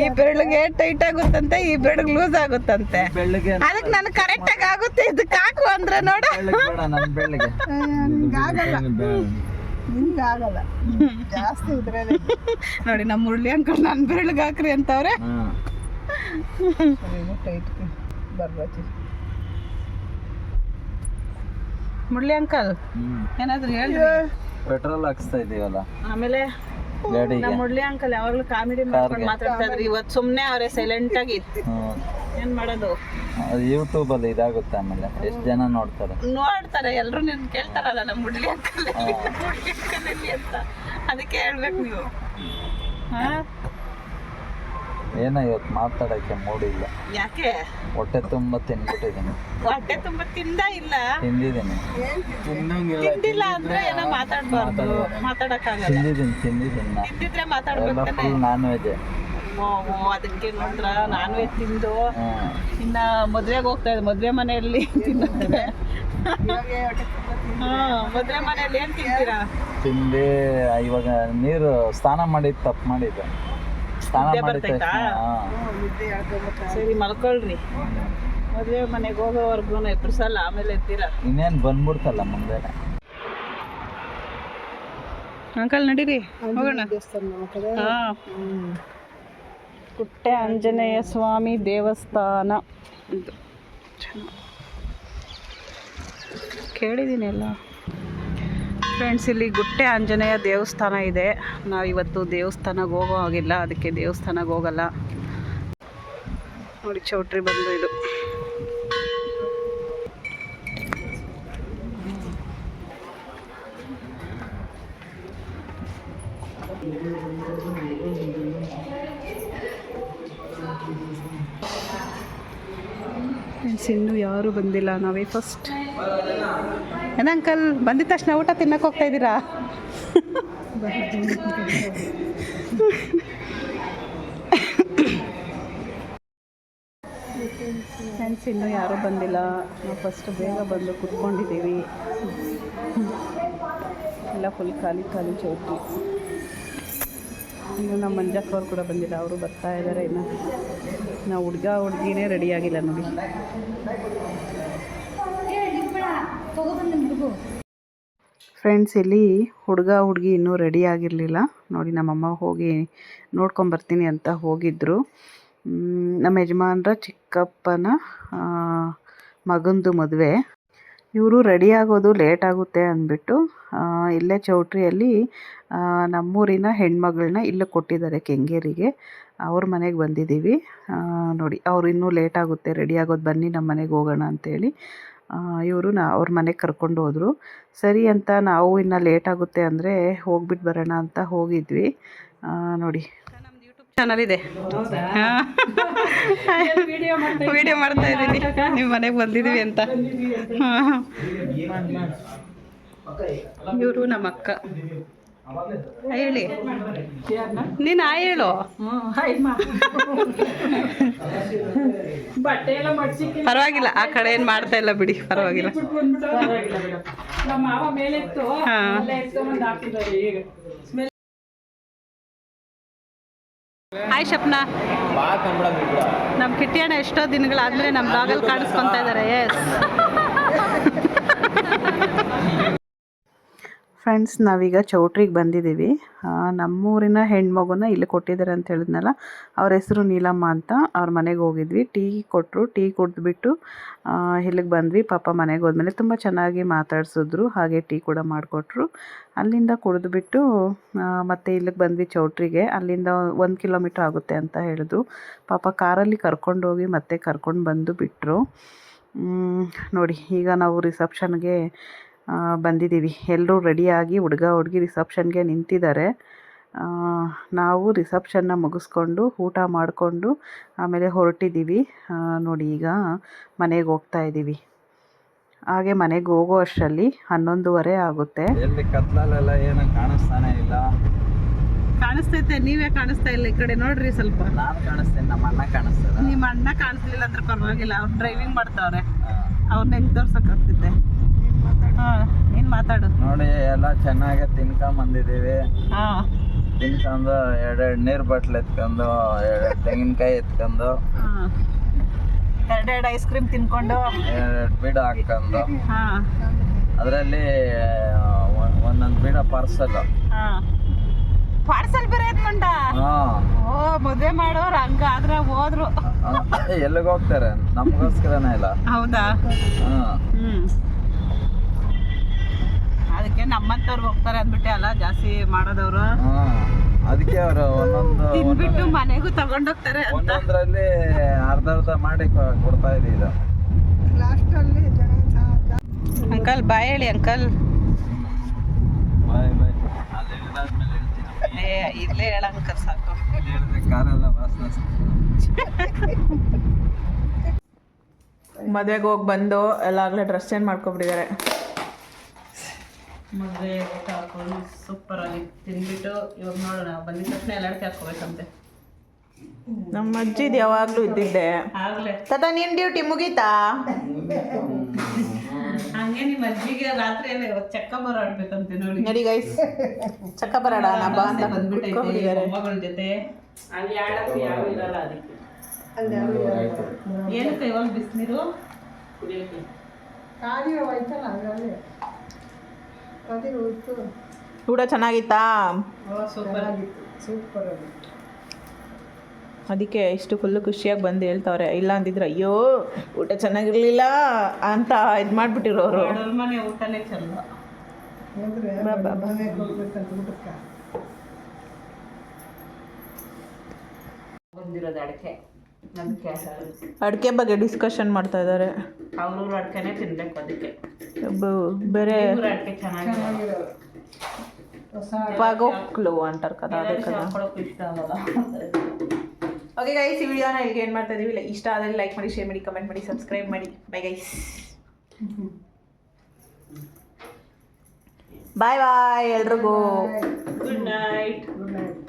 ಈ ಬೆರಳಿಗೆ ಟೈಟ್ ಆಗುತ್ತಂತೆ ಈ ಬೆರಳಿಗೆ ಲೂಸ್ ಆಗುತ್ತಂತೆ. ಅದಕ್ಕೆ ಅದಕ್ಕೆ ನನಗೆ ಕರೆಕ್ಟಾಗಿ ಆಗುತ್ತೆ ಇದಕ್ಕೆ ಹಾಕು ಅಂದ್ರೆ ನೋಡ. ಬೆಳ್ಳಿಗೆ ಬೇಡ ನನ್ ಬೆಳ್ಳಿಗೆ ನಿಮ್ಗೆ ಆಗಲ್ಲ ಜಾಸ್ತಿ ನೋಡಿ ನಮ್ಮ ಮುರಳಿ ಅಂಕಲ್ ನನ್ನ ಬೆರಳಿಗೆ ಹಾಕ್ರಿ ಅಂತವ್ರೆ. ಟೈಟ್ ಬರ್ಬೇಕು. ಮುರಳಿ ಅಂಕಲ್ ಏನಾದ್ರು ಹೇಳ್ರಿ. ಪೆಟ್ರೋಲ್ ಹಾಕಿಸ್ತಾ ಇದೀವಲ್ಲ? ಆಮೇಲೆ ಗಾಡಿಗೆ? ನಮ್ಮ ಮುರಳಿ ಅಂಕಲ್ ಯಾವಾಗ್ಲೂ ಕಾಮಿಡಿ ಮಾಡ್ಕೊಂಡು ಮಾತಾಡ್ತಾ ಇದ್ರು. ಇವತ್ತು ಸುಮ್ಮನೆ ಅವರೇ ಸೈಲೆಂಟ್ ಆಗಿ. ಹ್ಮ್. ಏನ್ ಮಾಡೋದು? ಅದು ಯೂಟ್ಯೂಬ್ ಅಲ್ಲಿ ಇದಾಗುತ್ತೆ ಆಮೇಲೆ. ಎಷ್ಟು ಜನ ನೋಡ್ತಾರೆ? ನೋಡ್ತಾರೆ. ಎಲ್ಲರೂ ನಿನ್ ಕೇಳ್ತಾರಲ್ಲ ನಮ್ಮ ಮುಡ್ಲಿ ಅಂಕಲ್ ಮುಡ್ಲಿ ಅಂಕಲ್ ಅಂತ. ಅದಕ್ಕೆ ಹೇಳ್ಬೇಕು ನೀವು. ಹಾ? ಏನೋ ಇವತ್ತು ಮಾತಾಡಕ್ಕೆ ಮೂಡಿಲ್ಲ. ಯಾಕೆ? ಹೊಟ್ಟೆ ತುಂಬ ತಿನ್ಬಿಟ್ಟಿದ್ದೀನಿ ಹೊಟ್ಟೆ ತುಂಬಾ ತಿಂದ ಇಲ್ಲ? ತಿಂದಿದ್ದೀನಿ. ತಿಂದಿಲ್ಲ ಅಂದ್ರೆ ಏನೋ ಮಾತಾಡಬಾರ್ದು. ಮಾತಾಡಕ್ಕಾಗಲ್ಲ. ತಿಂದಿದ್ದೀನಿ ತಿಂದಿದ್ದೀನಿ ನಾನು. ತಿಂದಿದ್ರೆ ಎಲ್ಲ ಮಾತಾಡ್ಬೇಕು ಫುಲ್ ನಾನ್ ವೆಜ್ ಅದಕ್ಕೆ ನೋಡ್ರ ನಾನ್ ವೆಜ್ ತಿಂದು ಇನ್ನ ಮದ್ವೆಗೆ ಹೋಗ್ತಾ ಇದ್ದೆ. ಮದ್ವೆ ಮನೆಯಲ್ಲಿ ತಿನ್ನೋದು ಹಾ ಮದ್ವೆ ಮನೆಯಲ್ಲಿ ಏನ್ ತಿಂತೀರಾ? ತಿಂದು ಇವಾಗ ನೀರು ಸ್ನಾನ ಮಾಡಿದ್ದು ತಪ್ಪು ಮಾಡಿದ್ದು. ಸ್ನಾನ ನಿದ್ದೆ ಮಾಡಿದ ಬರ್ತೈತಾ? ತಕ್ಷಣ ಸರಿ ಮಲ್ಕೊಳ್ರಿ. ಮದ್ವೆ ಮನೆಗೆ ಹೋಗೋವರ್ಗು ಎಬ್ರಿಸಲ್ಲ ಆಮೇಲೆ ಎತ್ತೀರಾ ಇನ್ನೇನು ಬಂದ್ಬಿಡ್ತಲ್ಲ ಮುಂದೆ. ಅಂಕಲ್ ನಡೀರಿ ಹೋಗೋಣ. ಹಾ. ಕುಟ್ಟೆ ಆಂಜನೇಯ ಸ್ವಾಮಿ ದೇವಸ್ಥಾನ. ಇದು ಕೇಳಿದ್ದೀನಿ ಎಲ್ಲ ಫ್ರೆಂಡ್ಸ್ ಇಲ್ಲಿ ಗುಟ್ಟೆ ಆಂಜನೇಯ ದೇವಸ್ಥಾನ ಇದೆ. ನಾವು ಇವತ್ತು ದೇವಸ್ಥಾನಕ್ಕೆ ಹೋಗೋ ಹಾಗಿಲ್ಲ. ಅದಕ್ಕೆ ದೇವಸ್ಥಾನಕ್ಕೆ ಹೋಗಲ್ಲ. ನೋಡಿ, ಚೌಟ್ರಿ ಬಂದು ಇದು. ಫ್ರೆಂಡ್ಸ್ ಇನ್ನೂ ಯಾರು ಬಂದಿಲ್ಲ. ನಾವೇ ಫಸ್ಟ್ ಏನ ಅಂಕಲ್ ಬಂದಿದ ತಕ್ಷಣ ಊಟ ತಿನ್ನಕ್ಕೆ ಹೋಗ್ತಾ ಇದ್ದೀರಾ? ಫ್ರೆಂಡ್ಸ್ ಇನ್ನೂ ಯಾರೂ ಬಂದಿಲ್ಲ. ನಾವು ಫಸ್ಟ್ ಬೇಗ ಬಂದು ಕುತ್ಕೊಂಡಿದ್ದೀವಿ. ಎಲ್ಲ ಫುಲ್ ಖಾಲಿ ಖಾಲಿ ಚೌಕಿ ಇನ್ನು ನಮ್ಮ ಮಂಜಕ್ಕವ್ರು ಕೂಡ ಬಂದಿಲ್ಲ. ಅವರು ಬರ್ತಾ ಇದ್ದಾರೆ ಇನ್ನು. ನಾವು ಹುಡುಗ, ಹುಡುಗಿನೇ ರೆಡಿಯಾಗಿಲ್ಲ ನೋಡಿ. ಫ್ರೆಂಡ್ಸ್ ಇಲ್ಲಿ ಹುಡುಗ, ಹುಡುಗಿ ಇನ್ನೂ ರೆಡಿ ಆಗಿರಲಿಲ್ಲ. ನೋಡಿ, ನಮ್ಮಮ್ಮ ಹೋಗಿ ನೋಡ್ಕೊಂಬರ್ತೀನಿ ಅಂತ ಹೋಗಿದ್ದರು ನಮ್ಮ ಯಜಮಾನ್ರ ಚಿಕ್ಕಪ್ಪನ ಮಗಂದು ಮದುವೆ. ಇವರು ರೆಡಿ ಆಗೋದು ಲೇಟ್ ಆಗುತ್ತೆ ಅಂದ್ಬಿಟ್ಟು ಇಲ್ಲೇ ಚೌಟ್ರಿಯಲ್ಲಿ ನಮ್ಮೂರಿನ ಹೆಣ್ಮಗಳನ್ನ ಇಲ್ಲೇ ಕೊಟ್ಟಿದ್ದಾರೆ ಕೆಂಗೇರಿಗೆ. ಅವ್ರ ಮನೆಗೆ ಬಂದಿದ್ದೀವಿ. ನೋಡಿ, ಅವ್ರು ಇನ್ನೂ ಲೇಟ್ ಆಗುತ್ತೆ ರೆಡಿ ಆಗೋದು ಬನ್ನಿ, ನಮ್ಮ ಮನೆಗೆ ಹೋಗೋಣ ಅಂತೇಳಿ. ಇವರು ನಾ ಅವ್ರ ಮನೆಗೆ ಕರ್ಕೊಂಡು ಹೋದರು. ಸರಿ ಅಂತ ನಾವು ಇನ್ನು ಲೇಟ್ ಆಗುತ್ತೆ ಅಂದರೆ ಹೋಗ್ಬಿಟ್ಟು ಬರೋಣ ಅಂತ ಹೋಗಿದ್ವಿ. ಆ, ನೋಡಿ. ನಮ್ದು ಯೂಟ್ಯೂಬ್ ಚಾನಲ್ ಇದೆ ವಿಡಿಯೋ ಮಾಡ್ತಾ ಇದ್ದೀನಿ. ನಿಮ್ಮ ಮನೆಗೆ ಬಂದಿದ್ದೀವಿ ಅಂತ. ಇವರು ನಮ್ಮ ಅಕ್ಕ. ಹೇಳಿ. ನೀನು ಆ ಹೇಳು. ಬಟ್ಟೆ ಎಲ್ಲ ಮಡ್ಸಿಕ್ಕಿ ಪರವಾಗಿಲ್ಲ ಆ ಕಡೆ ಏನು ಮಾಡ್ತಾ ಇಲ್ಲ ಬಿಡಿ ಪರವಾಗಿಲ್ಲ. ಹಾಯ್ ಶಪ್ನ. ನಮ್ಮ ಕಿಟ್ಟಿಯಣ್ಣ ಎಷ್ಟೋ ದಿನಗಳಾದ್ಮೇಲೆ ನಮ್ಮ ಬಾಗಲ್ ಕಾಣಿಸ್ಕೊತಾ ಇದ್ದಾರೆ ಎಸ್ ಫ್ರೆಂಡ್ಸ್ ನಾವೀಗ ಚೌಟ್ರಿಗೆ ಬಂದಿದ್ದೀವಿ. ನಮ್ಮೂರಿನ ಹೆಣ್ಮಗುನ ಇಲ್ಲಿ ಕೊಟ್ಟಿದ್ದಾರೆ ಅಂತ ಹೇಳಿದ್ನಲ್ಲ, ಅವ್ರ ಹೆಸರು ನೀಲಮ್ಮ ಅಂತ ಅವ್ರ ಮನೆಗೆ ಹೋಗಿದ್ವಿ. ಟೀ ಕೊಟ್ಟರು ಟೀ ಕುಡಿದ್ಬಿಟ್ಟು ಇಲ್ಲಿಗೆ ಬಂದ್ವಿ. ಪಾಪ ಮನೆಗೆ ಹೋದ್ಮೇಲೆ ತುಂಬ ಚೆನ್ನಾಗಿ ಮಾತಾಡಿಸಿದ್ರು, ಹಾಗೆ ಟೀ ಕೂಡ ಮಾಡಿಕೊಟ್ರು. ಅಲ್ಲಿಂದ ಕುಡಿದ್ಬಿಟ್ಟು ಮತ್ತೆ ಇಲ್ಲಿಗೆ ಬಂದ್ವಿ ಚೌಟ್ರಿಗೆ. ಅಲ್ಲಿಂದ ಒಂದು ಕಿಲೋಮೀಟ್ರ್ ಆಗುತ್ತೆ ಅಂತ ಹೇಳಿದ್ರು. ಪಾಪ ಕಾರಲ್ಲಿ ಕರ್ಕೊಂಡೋಗಿ ಮತ್ತೆ ಕರ್ಕೊಂಡು ಬಂದು ಬಿಟ್ಟರು ನೋಡಿ, ಈಗ ನಾವು ರಿಸೆಪ್ಷನ್ಗೆ ಬಂದಿದ್ದೀವಿ. ಎಲ್ಲರೂ ರೆಡಿಯಾಗಿ ಹುಡುಗ ಹುಡುಗಿ ರಿಸೆಪ್ಷನ್ಗೆ ನಿಂತಿದ್ದಾರೆ. ಆ, ನಾವು ರಿಸೆಪ್ಷನ್ನ ಮುಗಿಸ್ಕೊಂಡು ಊಟ ಮಾಡಿಕೊಂಡು ಆಮೇಲೆ ಹೊರಟಿದ್ದೀವಿ. ನೋಡಿ ಈಗ ಮನೆಗೆ ಹೋಗ್ತಾ ಇದ್ದೀವಿ. ಹಾಗೆ ಮನೆಗೆ ಹೋಗೋ ಅಷ್ಟರಲ್ಲಿ ಹನ್ನೊಂದುವರೆ ಆಗುತ್ತೆ. ಎಲ್ಲಿ ಕತ್ಲಲ್ಲೆಲ್ಲ ಏನು ಕಾಣಿಸ್ತಾನೆ ಇಲ್ಲ. ಕಾಣಿಸ್ತೈತೆ ನೀವೇ ಕಾಣಿಸ್ತಾ ಇಲ್ಲ ಈ ಕಡೆ ನೋಡ್ರಿ ಸ್ವಲ್ಪ. ನಾನು ಕಾಣಿಸ್ತೇನೆ ನಮ್ಮ ಅಣ್ಣ ಕಾಣಿಸ್ತಾರೆ. ನಿಮ್ಮ ಅಣ್ಣ ಕಾಣಿಸ್ಲಿಲ್ಲ ಅಂದ್ರೆ ಪರವಾಗಿಲ್ಲ ಅವ್ರು ಡ್ರೈವಿಂಗ್ ಮಾಡ್ತಾವ್ರೆ. ಅವ್ರನ್ನ ಎಲ್ಲಿ ತೋರ್ಸಕ್ಕಾಗ್ತಿದ್ದೆ ಮಾತಾಡು. ನೋಡಿ ಎಲ್ಲ ಚೆನ್ನಾಗಿ ತಿನ್ಕೊಂಡ್ ಬಂದಿದೀವಿ ಹಾ. ತಿನ್ಕೊಂಡು ಎರಡೆರಡು ನೀರ್ ಬಾಟ್ಲ್ ಎತ್ಕೊಂಡು ಎರಡೆರಡು ತೆಂಗಿನಕಾಯಿ ಎತ್ಕೊಂಡು ಎರಡೆರಡು ಐಸ್ ಕ್ರೀಮ್ ತಿನ್ಕೊಂಡು. ಎರಡೆರಡು ಬೀಡ ಹಾಕೊಂಡು ಹಾಂ. ಅದರಲ್ಲಿ ಒಂದೊಂದು ಬೀಡ ಪಾರ್ಸಲ್ ಹಾ. ಪಾರ್ಸಲ್ ಬೇರೆ ಎತ್ಕೊಂಡ ಓ ಮದುವೆ ಮಾಡೋರು ಹಂಗಾದ್ರೆ ಹೋದ್ರು. ಎಲ್ಲಿಗೆ ಹೋಗ್ತಾರೆ? ನಮಗೋಸ್ಕರನೇ ಇಲ್ಲ. ಹೌದಾ? ಹಾಂ. ಹ್ಞೂ ಅದಕ್ಕೆ ನಮ್ಮಂತವ್ರು ಹೋಗ್ತಾರೆ ಅಂದ್ಬಿಟ್ಟೆ ಅಲ್ಲ ಜಾಸ್ತಿ ಮಾಡೋದವ್ರು. ಹಾಂ ಅದಕ್ಕೆ ಅವರು ಒಂದೊಂದು ತಿನ್ಬಿಟ್ಟು ಮನೆಗೂ ತಗೊಂಡೋಗ್ತಾರೆ ಅಂತ. ಒಂದೊಂದರಲ್ಲಿ ಅರ್ಧ ಅರ್ಧ ಮಾಡಿ ಕೊಡ್ತಾ ಇದೆ ಇದು. ಲಾಸ್ಟಲ್ಲಿ ಅಂಕಲ್ ಬಾಯ್ ಹೇಳಿ ಅಂಕಲ್. ಬಾಯ್ ಬಾಯ್ ಅಲ್ಲಿ ಇಳಿದಾದ್ಮೇಲೆ ಹೇಳ್ತೀನಿ. ಏ ಇಲ್ಲೇ ಹೇಳ ಅಂಕಲ್ ಸಾಕು ಹೇಳಿದ್ರೆ ಕಾರೆಲ್ಲ ವಾಸನೆ ಮದ್ವೆಗೆ ಹೋಗಿ ಬಂದು ಎಲ್ಲಾಗ್ಲೇ ಡ್ರೆಸ್ ಚೇಂಜ್ ಮಾಡ್ಕೊಬಿಟ್ಟಿದ್ದಾರೆ. ಮದುವೆ ಊಟ ಹಾಕೊಂಡು ಸೂಪರ್ ಆಗಿ ತಿಂದ್ಬಿಟ್ಟು ಇವಾಗ ನೋಡೋಣ. ಬಂದಿದ ತಕ್ಷಣ ಎಲ್ಲ ಅಡಿಕೆ ಹಾಕೋಬೇಕಂತೆ ನಮ್ಮ ಅಜ್ಜಿ ಯಾವಾಗಲೂ ಇದ್ದಿದ್ದೆ. ಆಗ್ಲೇ. ತಾತ ನಿನ್ ಡ್ಯೂಟಿ ಮುಗೀತಾ? ಹಂಗೆ ನಿಮ್ಮ ಅಜ್ಜಿಗೆ ರಾತ್ರಿ ಎಲ್ಲ ಇವತ್ತು ಚಕ್ಕ ಬರಾಡ್ಬೇಕಂತೆ ನೋಡಿ. ನಡಿ ಗೈಸ್ ಚಕ್ಕ ಬರೋಣ ನಬ್ಬ ಅಂತ ಬಂದ್ಬಿಟ್ಟೈತೆ ಮೊಮ್ಮಗಳ ಜೊತೆ. ಅಲ್ಲಿ ಆಡೋದು ಯಾವ ಇರಲ್ಲ ಅದಕ್ಕೆ. ಏನಕ್ಕೆ ಇವಾಗ ಬಿಸಿನೀರು? ಕುಡಿಯೋಕೆ ಖಾಲಿ ಹೋಯ್ತಲ್ಲ ಹಾಗಾಗಿ ಅದೇ ಹೋಯ್ತು ಊಟ ಚೆನ್ನಾಗಿತ್ತಾ? ಸೂಪರ್. ಚೆನ್ನಾಗಿತ್ತು. ಸೂಪರ್ ಆಗಿತ್ತು ಅದಕ್ಕೆ ಇಷ್ಟು ಫುಲ್ಲು ಖುಷಿಯಾಗಿ ಬಂದು ಹೇಳ್ತಾವ್ರೆ. ಇಲ್ಲ ಅಂದಿದ್ರೆ ಅಯ್ಯೋ ಊಟ ಚೆನ್ನಾಗಿರ್ಲಿಲ್ಲ ಅಂತ ಇದು ಮಾಡ್ಬಿಟ್ಟಿರೋರು. ಮನೆ ಊಟನೇ ಚಂದ. ಬಂದಿರೋದು ಅಡಿಕೆ. ಅಡಿಕೆ ಬಗ್ಗೆ ಡಿಸ್ಕಷನ್ ಮಾಡ್ತಾ ಇದ್ದಾರೆ ಅವ್ರೂರು ಅಡಿಕೆನೇ ತಿನ್ಬೇಕು ಅದಕ್ಕೆ. ಬೇರೆ ಅಡಿಕೆ ಚೆನ್ನಾಗಿ ಪಾಗೋಕ್ಲು ಅಂತಾರೆ ಕದಾ ಅದೇ ಕದಾ. ಇಷ್ಟ ಆಗಲ್ಲ. ಓಕೆ ಗೈಸ್ ಈ ವಿಡಿಯೋನ ಇಲ್ಲಿಗೆ ಏನು ಮಾಡ್ತಾ ಇದೀವಿ. ಇಷ್ಟ ಆದರೆ ಲೈಕ್ ಮಾಡಿ ಶೇರ್ ಮಾಡಿ ಕಮೆಂಟ್ ಮಾಡಿ ಸಬ್ಸ್ಕ್ರೈಬ್ ಮಾಡಿ. ಬೈ ಗೈಸ್ ಬಾಯ್ ಬಾಯ್ ಎಲ್ರಿಗೂ. Good night good night